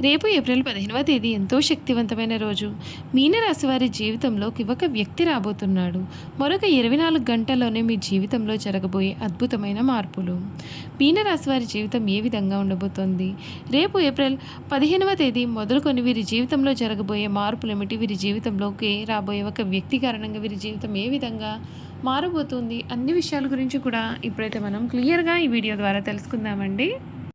రేపు ఏప్రిల్ పదిహేనవ తేదీ ఎంతో శక్తివంతమైన రోజు. మీనరాశి వారి జీవితంలోకి ఒక వ్యక్తి రాబోతున్నాడు. మరొక ఇరవై నాలుగు గంటల్లోనే మీ జీవితంలో జరగబోయే అద్భుతమైన మార్పులు. మీనరాశి వారి జీవితం ఏ విధంగా ఉండబోతోంది? రేపు ఏప్రిల్ పదిహేనవ తేదీ మొదలుకొని వీరి జీవితంలో జరగబోయే మార్పులు ఏమిటి? వీరి జీవితంలోకి రాబోయే ఒక వ్యక్తి కారణంగా వీరి జీవితం ఏ విధంగా మారబోతుంది? అన్ని విషయాల గురించి కూడా ఇప్పుడైతే మనం క్లియర్గా ఈ వీడియో ద్వారా తెలుసుకుందామండి.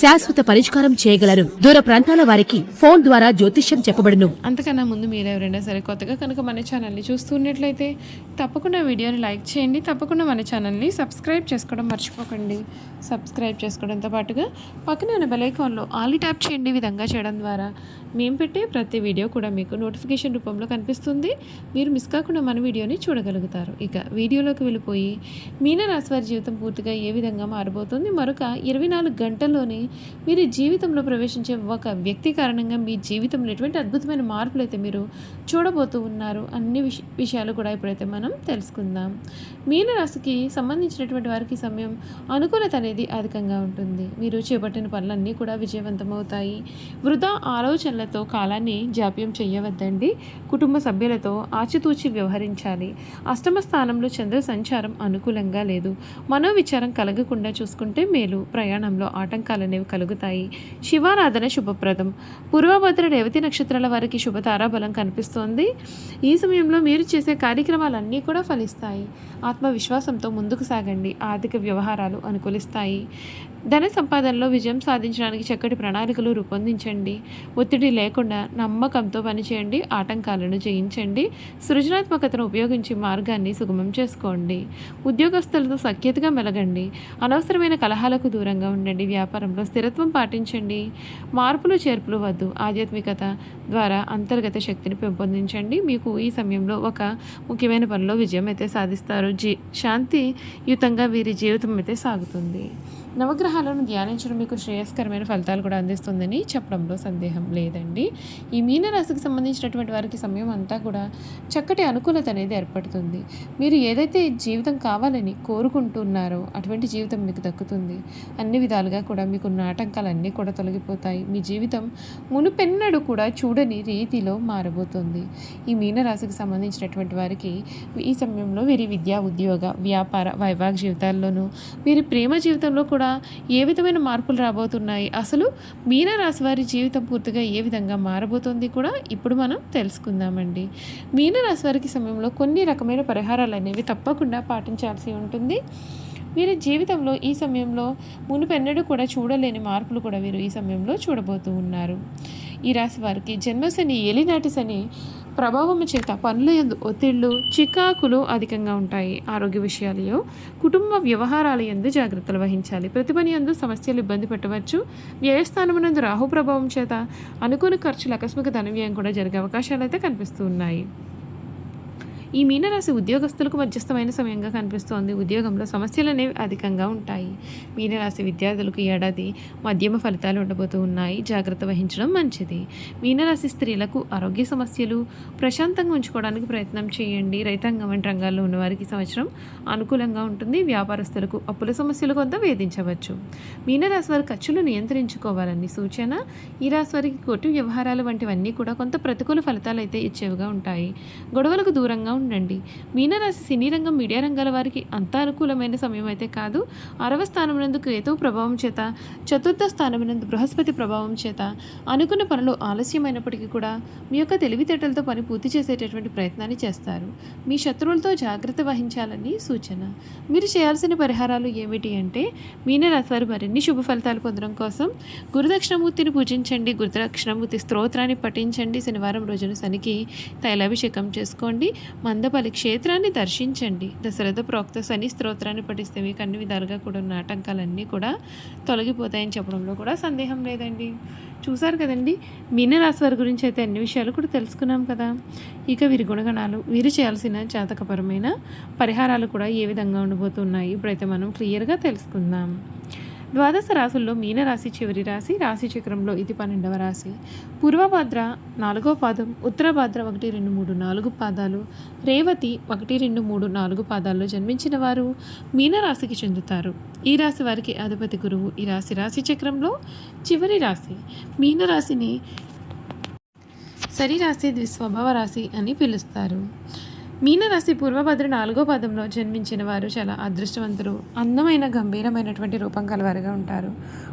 శాశ్వత పరిష్కారం చేయగలరు. దూర ప్రాంతాల వారికి ఫోన్ ద్వారా జ్యోతిష్యం చెప్పబడును. అంతకన్నా ముందు మీరు ఎవరైనా సరే కొత్తగా కనుక మన ఛానల్ని చూస్తున్నట్లయితే తప్పకుండా వీడియోని లైక్ చేయండి. తప్పకుండా మన ఛానల్ని సబ్స్క్రైబ్ చేసుకోవడం మర్చిపోకండి. సబ్స్క్రైబ్ చేసుకోవడంతో పాటుగా పక్కన ఉన్న బెలైకాన్లో ఆలి ట్యాప్ చేయండి విధంగా చేయడం ద్వారా. మేము పెట్టే ప్రతి వీడియో కూడా మీకు నోటిఫికేషన్ రూపంలో కనిపిస్తుంది. మీరు మిస్ కాకుండా మన వీడియోని చూడగలుగుతారు. ఇక వీడియోలోకి వెళ్ళిపోయి మీనరాశి వారి జీవితం పూర్తిగా ఏ విధంగా మారబోతుంది? మరొక ఇరవై నాలుగు గంటల్లోనే మీరు జీవితంలో ప్రవేశించే ఒక వ్యక్తి కారణంగా మీ జీవితంలో ఎటువంటి అద్భుతమైన మార్పులు అయితే మీరు చూడబోతూ ఉన్నారు అన్ని విష విషయాలు కూడా ఇప్పుడైతే మనం తెలుసుకుందాం. మీనరాశికి సంబంధించినటువంటి వారికి సమయం అనుకూలత అనేది అధికంగా ఉంటుంది. మీరు చేపట్టిన పనులన్నీ కూడా విజయవంతమవుతాయి. వృధా ఆలోచనలతో కాలాన్ని జాప్యం చేయవద్దండి. కుటుంబ సభ్యులతో ఆచితూచి వ్యవహరించాలి. అష్టమ స్థానంలో చంద్ర సంచారం అనుకూలంగా లేదు. మనోవిచారం కలగకుండా చూసుకుంటే మేలు. ప్రయాణంలో ఆటంకాలనే అనేవి కలుగుతాయి. శివారాధన శుభప్రదం. పూర్వభద్ర రేవతి నక్షత్రాల వారికి శుభ తారాబలం కనిపిస్తోంది. ఈ సమయంలో మీరు చేసే కార్యక్రమాలన్నీ కూడా ఫలిస్తాయి. ఆత్మవిశ్వాసంతో ముందుకు సాగండి. ఆర్థిక వ్యవహారాలు అనుకూలిస్తాయి. ధన సంపాదనలో విజయం సాధించడానికి చక్కటి ప్రణాళికలు రూపొందించండి. ఒత్తిడి లేకుండా నమ్మకంతో పనిచేయండి. ఆటంకాలను జయించండి. సృజనాత్మకతను ఉపయోగించి మార్గాన్ని సుగమం చేసుకోండి. ఉద్యోగస్తులతో సఖ్యతగా మెలగండి. అనవసరమైన కలహాలకు దూరంగా ఉండండి. వ్యాపారంలో స్థిరత్వం పాటించండి. మార్పులు చేర్పులు వద్దు. ఆధ్యాత్మికత ద్వారా అంతర్గత శక్తిని పెంపొందించండి. మీకు ఈ సమయంలో ఒక ముఖ్యమైన పనిలో విజయం అయితే సాధిస్తారు. జీ శాంతియుతంగా వీరి జీవితం అయితే సాగుతుంది. నవగ్రహాలను ధ్యానించడం మీకు శ్రేయస్కరమైన ఫలితాలు కూడా అందిస్తుందని చెప్పడంలో సందేహం లేదండి. ఈ మీనరాశికి సంబంధించినటువంటి వారికి సమయం అంతా కూడా చక్కటి అనుకూలత అనేది ఏర్పడుతుంది. మీరు ఏదైతే జీవితం కావాలని కోరుకుంటున్నారో అటువంటి జీవితం మీకు దక్కుతుంది. అన్ని విధాలుగా కూడా మీకున్న ఆటంకాలన్నీ కూడా తొలగిపోతాయి. మీ జీవితం మునుపెన్నడు కూడా చూడని రీతిలో మారబోతుంది. ఈ మీనరాశికి సంబంధించినటువంటి వారికి ఈ సమయంలో వీరి విద్యా ఉద్యోగ వ్యాపార వైవాహిక జీవితాల్లోనూ వీరి ప్రేమ జీవితంలో కూడా ఏ విధమైన మార్పులు రాబోతున్నాయి? అసలు మీనరాశి వారి జీవితం పూర్తిగా ఏ విధంగా మారబోతుంది కూడా ఇప్పుడు మనం తెలుసుకుందామండి. మీనరాశి వారికి సమయంలో కొన్ని రకమైన పరిహారాలు అనేవి తప్పకుండా పాటించాల్సి ఉంటుంది. వీరి జీవితంలో ఈ సమయంలో మునుపెన్నడూ కూడా చూడలేని మార్పులు కూడా వీరు ఈ సమయంలో చూడబోతూ ఉన్నారు. ఈ రాశి వారికి జన్మశని ఏలినాటి శని ప్రభావము చేత పనుల యందు ఒత్తిళ్ళు చికాకులు అధికంగా ఉంటాయి. ఆరోగ్య విషయాలలో కుటుంబ వ్యవహారాల యందు జాగ్రత్తలు వహించాలి. ప్రతి పని యందు సమస్యలు ఇబ్బంది పెట్టవచ్చు. వ్యయస్థానమునందు రాహు ప్రభావం చేత అనుకూల ఖర్చులు ఆకస్మిక ధన వ్యయం కూడా జరిగే అవకాశాలు అయితే కనిపిస్తూ ఉన్నాయి. ఈ మీనరాశి ఉద్యోగస్తులకు మధ్యస్థమైన సమయంగా కనిపిస్తోంది. ఉద్యోగంలో సమస్యలు అనేవి అధికంగా ఉంటాయి. మీనరాశి విద్యార్థులకు ఏడాది మధ్యమ ఫలితాలు ఉండబోతూ ఉన్నాయి. జాగ్రత్త వహించడం మంచిది. మీనరాశి స్త్రీలకు ఆరోగ్య సమస్యలు ప్రశాంతంగా ఉంచుకోవడానికి ప్రయత్నం చేయండి. రైతాంగం వంటి రంగాల్లో ఉన్నవారికి సంవత్సరం అనుకూలంగా ఉంటుంది. వ్యాపారస్తులకు అప్పుల సమస్యలు కొంత వేధించవచ్చు. మీనరాశి వారి ఖర్చులు నియంత్రించుకోవాలని సూచన. ఈ రాశి వారికి కోర్టు వ్యవహారాలు వంటివన్నీ కూడా కొంత ప్రతికూల ఫలితాలు అయితే ఇచ్చేవిగా ఉంటాయి. గొడవలకు దూరంగా ఉండండి. మీనరాశి సినీ రంగం మీడియా రంగాల వారికి అంత అనుకూలమైన సమయం అయితే కాదు. అరవ స్థానమునందు కేతువు ప్రభావం చేత చతుర్థ స్థానమునందు బృహస్పతి ప్రభావం చేత అనుకున్న పనులు ఆలస్యమైనప్పటికీ కూడా మీ యొక్క తెలివితేటలతో పని పూర్తి చేసేటటువంటి ప్రయత్నాన్ని చేస్తారు. మీ శత్రువులతో జాగ్రత్త వహించాలని సూచన. మీరు చేయాల్సిన పరిహారాలు ఏమిటి అంటే మీనరాశి వారు మరిన్ని శుభ ఫలితాలు పొందడం కోసం గురుదక్షిణమూర్తిని పూజించండి. గురుదక్షిణమూర్తి స్తోత్రాన్ని పఠించండి. శనివారం రోజున శనికి తైలాభిషేకం చేసుకోండి. మందపల్లి క్షేత్రాన్ని దర్శించండి. దశరథ ప్రోక్త శని స్తోత్రాన్ని పఠిస్తే మీకు అన్ని విధాలుగా కూడా ఉన్న ఆటంకాలన్నీ కూడా తొలగిపోతాయని చెప్పడంలో కూడా సందేహం లేదండి. చూసారు కదండి? మీనరాశి వారి గురించి అయితే అన్ని విషయాలు కూడా తెలుసుకున్నాం కదా. ఇక వీరి గుణగణాలు వీరు చేయాల్సిన జాతకపరమైన పరిహారాలు కూడా ఏ విధంగా ఉండబోతున్నాయి ఇప్పుడైతే మనం క్లియర్గా తెలుసుకుందాం. ద్వాదశ రాసుల్లో మీనరాశి చివరి రాశి రాశి చక్రంలో ఇది పన్నెండవ రాశి. పూర్వభద్ర నాలుగో పాదం ఉత్తరభద్ర ఒకటి రెండు మూడు నాలుగు పాదాలు రేవతి ఒకటి రెండు మూడు నాలుగు పాదాల్లో జన్మించిన వారు మీనరాశికి చెందుతారు. ఈ రాశి వారికి అధిపతి గురువు ఈ రాశి రాశి చక్రంలో చివరి రాశి. మీనరాశిని సరిరాశి ద్విస్వభావ రాశి అని పిలుస్తారు. మీనరాశి పూర్వభద్ర నాలుగో పదంలో జన్మించిన వారు చాలా అదృష్టవంతులు అందమైన గంభీరమైనటువంటి రూపం కలవారుగా ఉంటారు.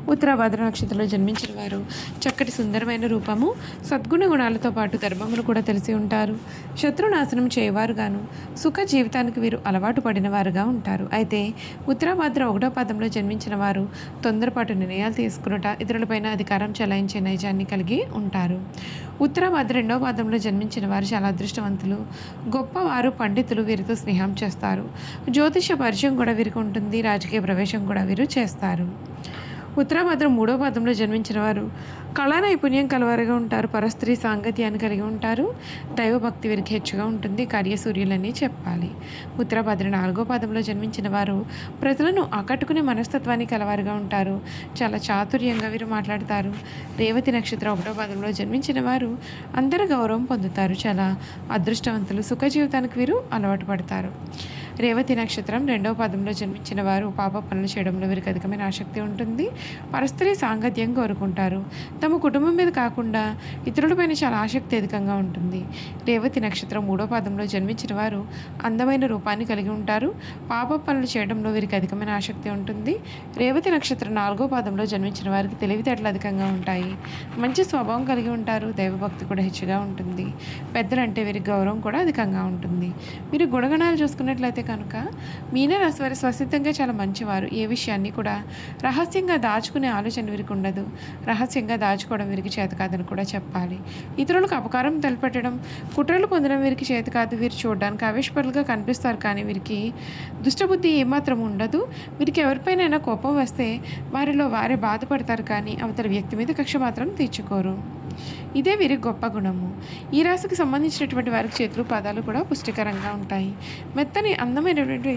ఉత్తరాభద్ర నక్షత్రంలో జన్మించిన వారు చక్కటి సుందరమైన రూపము సద్గుణ గుణాలతో పాటు ధర్మములు కూడా తెలిసి ఉంటారు. శత్రునాశనం చేయవారుగాను సుఖ జీవితానికి వీరు అలవాటు పడిన వారుగా ఉంటారు. అయితే ఉత్తరాభద్ర ఒకటో పదంలో జన్మించిన వారు తొందరపాటు నిర్ణయాలు తీసుకునుట ఇతరులపైన అధికారం చెలాయించే నైజాన్ని కలిగి ఉంటారు. ఉత్తరాభద్ర రెండవ పాదంలో జన్మించిన వారు చాలా అదృష్టవంతులు. వారు పండితులు వీరితో స్నేహం చేస్తారు. జ్యోతిష పరిచయం కూడా వీరికి ఉంటుంది. రాజకీయ ప్రవేశం కూడా వీరు చేస్తారు. ఉత్తరాభద్ర మూడో పాదంలో జన్మించిన వారు. కళా నైపుణ్యం కలవారుగా ఉంటారు. పరస్త్రీ సాంగత్యాన్ని కలిగి ఉంటారు. దైవభక్తి వీరికి హెచ్చుగా ఉంటుంది. కార్యసూర్యులని చెప్పాలి. ఉత్తరాభద్ర నాలుగో పాదంలో జన్మించిన వారు ప్రజలను ఆకట్టుకునే మనస్తత్వాన్ని కలవారుగా ఉంటారు. చాలా చాతుర్యంగా వీరు మాట్లాడతారు. రేవతి నక్షత్రం ఒకటో పాదంలో జన్మించిన వారు అందరు గౌరవం పొందుతారు. చాలా అదృష్టవంతులు సుఖ జీవితానికి వీరు అలవాటు పడతారు. రేవతి నక్షత్రం రెండవ పదంలో జన్మించిన వారు పాప పనులు చేయడంలో వీరికి అధికమైన ఆసక్తి ఉంటుంది. పరస్త్రీ సాంగత్యం కోరుకుంటారు. తమ కుటుంబం మీద కాకుండా ఇతరులపైన చాలా ఆసక్తి అధికంగా ఉంటుంది. రేవతి నక్షత్రం మూడో పాదంలో జన్మించిన వారు అందమైన రూపాన్ని కలిగి ఉంటారు. పాప పనులు చేయడంలో వీరికి అధికమైన ఆసక్తి ఉంటుంది. రేవతి నక్షత్రం నాలుగో పాదంలో జన్మించిన వారికి తెలివితేటలు అధికంగా ఉంటాయి. మంచి స్వభావం కలిగి ఉంటారు. దైవభక్తి కూడా హెచ్చుగా ఉంటుంది. పెద్దలంటే వీరికి గౌరవం కూడా అధికంగా ఉంటుంది. మీరు గుణగణాలు చూసుకున్నట్లయితే కనుక మీనరాశి వారి స్వసిద్ధంగా చాలా మంచివారు. ఏ విషయాన్ని కూడా రహస్యంగా దాచుకునే ఆలోచన వీరికి ఉండదు. రహస్యంగా దాచుకోవడం వీరికి చేత కాదని కూడా చెప్పాలి. ఇతరులకు అపకారం తలపెట్టడం కుట్రలు పొందడం వీరికి చేత కాదు. వీరు చూడడానికి ఆవేశపరులుగా కనిపిస్తారు కానీ వీరికి దుష్టబుద్ధి ఏమాత్రం ఉండదు. వీరికి ఎవరిపైనైనా కోపం వస్తే వారిలో వారే బాధపడతారు కానీ అవతల వ్యక్తి మీద కక్ష మాత్రం తీర్చుకోరు. ఇదే వీరి గొప్ప గుణము. ఈ రాశికి సంబంధించినటువంటి వారికి చేతులు పాదాలు కూడా పుష్టికరంగా ఉంటాయి. మెత్తని అందమైనటువంటి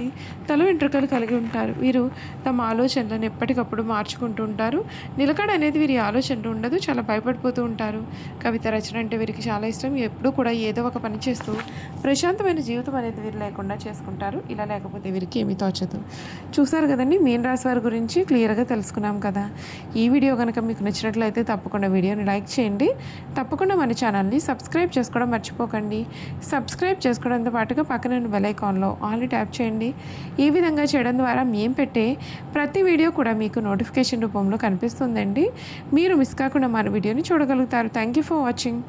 తల వెంట్రుకలు కలిగి ఉంటారు. వీరు తమ ఆలోచనలను ఎప్పటికప్పుడు మార్చుకుంటూ ఉంటారు. నిలకడ అనేది వీరి ఆలోచనలు ఉండదు చాలా భయపడిపోతూ ఉంటారు. కవిత రచన అంటే వీరికి చాలా ఇష్టం. ఎప్పుడూ కూడా ఏదో ఒక పని చేస్తూ ప్రశాంతమైన జీవితం అనేది వీరు లేకుండా చేసుకుంటారు. ఇలా లేకపోతే వీరికి ఏమీ తోచదు. చూసారు కదండి మీన్ రాశి వారి గురించి క్లియర్గా తెలుసుకున్నాం కదా. ఈ వీడియో కనుక మీకు నచ్చినట్లయితే తప్పకుండా వీడియోని లైక్ చేయండి. తప్పకుండా మన ఛానల్ని సబ్స్క్రైబ్ చేసుకోవడం మర్చిపోకండి. సబ్స్క్రైబ్ చేసుకోవడంతో పాటుగా పక్కన బెల్ ఐకాన్లో ఆల్ని ట్యాప్ చేయండి. ఈ విధంగా చేయడం ద్వారా మేము పెట్టే ప్రతి వీడియో కూడా మీకు నోటిఫికేషన్ రూపంలో కనిపిస్తుందండి. మీరు మిస్ కాకుండా మన వీడియోని చూడగలుగుతారు. Thank you for watching.